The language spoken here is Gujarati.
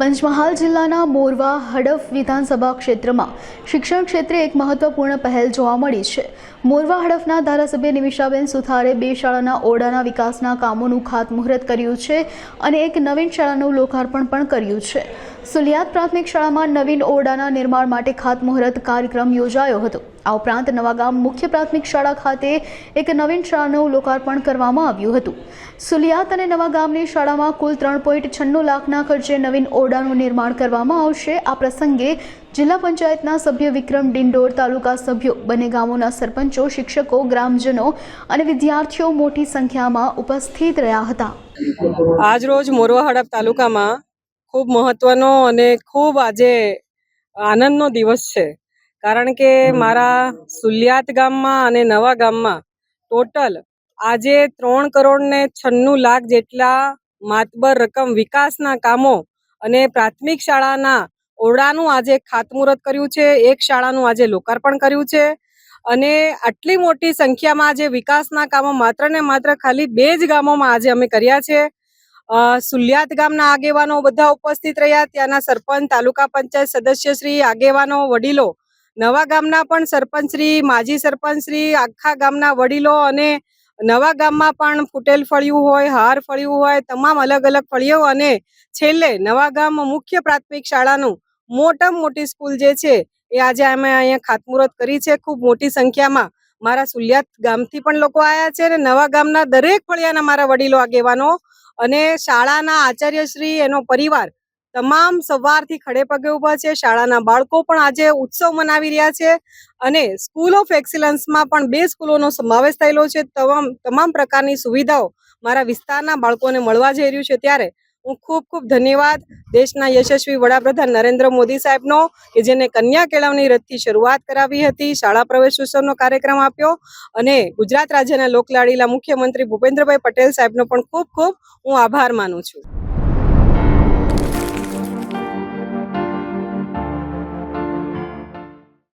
પંચમહાલ જિલ્લાના મોરવા હડફ વિધાનસભા ક્ષેત્રમાં શિક્ષણ ક્ષેત્રે એક મહત્વપૂર્ણ પહેલ જોવા મળી છે. મોરવા હડફના ધારાસભ્ય નિમિષાબેન સુથારે બે શાળાના ઓરડાના વિકાસના કામોનું ખાતમુહૂર્ત કર્યું છે અને એક નવીન શાળાનું લોકાર્પણ પણ કર્યું છે. સુલિયાત પ્રાથમિક શાળામાં નવીન ઓરડાના નિર્માણ માટે ખાતમુહૂર્ત કાર્યક્રમ યોજાયો હતો. આ ઉપરાંત નવાગામ મુખ્ય પ્રાથમિક શાળા ખાતે એક નવીન શાળાનું લોકાર્પણ કરવામાં આવ્યું હતું. સુલિયાત અને નવાગામની શાળામાં કુલ ત્રણ પોઈન્ટ છન્નું લાખના ખર્ચે નવીન ઓરડાનું નિર્માણ કરવામાં આવશે. આ પ્રસંગે જિલ્લા પંચાયતના સભ્ય વિક્રમ ડિંડોર, તાલુકા સભ્યો, બંને ગામોના સરપંચો, શિક્ષકો, ગ્રામજનો અને વિદ્યાર્થીઓ મોટી સંખ્યામાં ઉપસ્થિત રહ્યા હતા. આજ રોજ મોરવા હડપ તાલુકામાં ખૂબ મહત્વનો અને ખૂબ આજે આનંદનો દિવસ છે. કારણ કે મારા સુલિયાત ગામમાં અને નવા ગામમાં ટોટલ આજે ત્રણ કરોડ ને છન્નું લાખ જેટલા માતબર રકમ વિકાસના કામો અને પ્રાથમિક શાળાના ઓરડાનું આજે ખાતમુહૂર્ત કર્યું છે. એક શાળાનું આજે લોકાર્પણ કર્યું છે. અને આટલી મોટી સંખ્યામાં આજે વિકાસના કામો માત્ર ને માત્ર ખાલી બે જ ગામોમાં આજે અમે કર્યા છે. સુલિયાત ગામના આગેવાનો બધા ઉપસ્થિત રહ્યા. ત્યાંના સરપંચ, તાલુકા પંચાયત સદસ્યશ્રી આગેવાનો, વડીલો. નવા ગામના પણ સરપંચશ્રી માજી સરપંચશ્રી આખા ગામના વડીલો અને નવા ગામમાં પણ ફૂટેલ ફળિયું હોય, હાર ફળિયું હોય, તમામ અલગ અલગ ફળીઓ અને છેલ્લે નવા ગામ મુખ્ય પ્રાથમિક શાળાનું મોટામાં મોટી સ્કૂલ જે છે, એ આજે અમે અહીંયા ખાતમુહૂર્ત કરી છે. ખૂબ મોટી સંખ્યામાં મારા સુલિયાત ગામથી પણ લોકો આવ્યા છે અને નવા ગામના દરેક ફળિયાના મારા વડીલો, આગેવાનો અને શાળાના આચાર્યશ્રી એનો પરિવાર તમામ સવારથી ખડે પગે ઊભા છે. શાળાના બાળકો પણ આજે ઉત્સવ મનાવી રહ્યા છે અને સ્કૂલ ઓફ એક્સિલન્સમાં પણ બે સ્કૂલોનો સમાવેશ થયેલો છે. તમામ તમામ પ્રકારની સુવિધાઓ મારા વિસ્તારના બાળકોને મળવા જઈ રહ્યું છે. ત્યારે હું ખૂબ ખૂબ ધન્યવાદ દેશના યશસ્વી વડાપ્રધાન નરેન્દ્ર મોદી સાહેબનો, કે જેને કન્યા કેળવણી રથથી શરૂઆત કરાવી હતી, શાળા પ્રવેશ ઉત્સવનો કાર્યક્રમ આપ્યો, અને ગુજરાત રાજ્યના લોકલાડીલા મુખ્યમંત્રી ભૂપેન્દ્રભાઈ પટેલ સાહેબનો પણ ખૂબ ખૂબ હું આભાર માનું છું.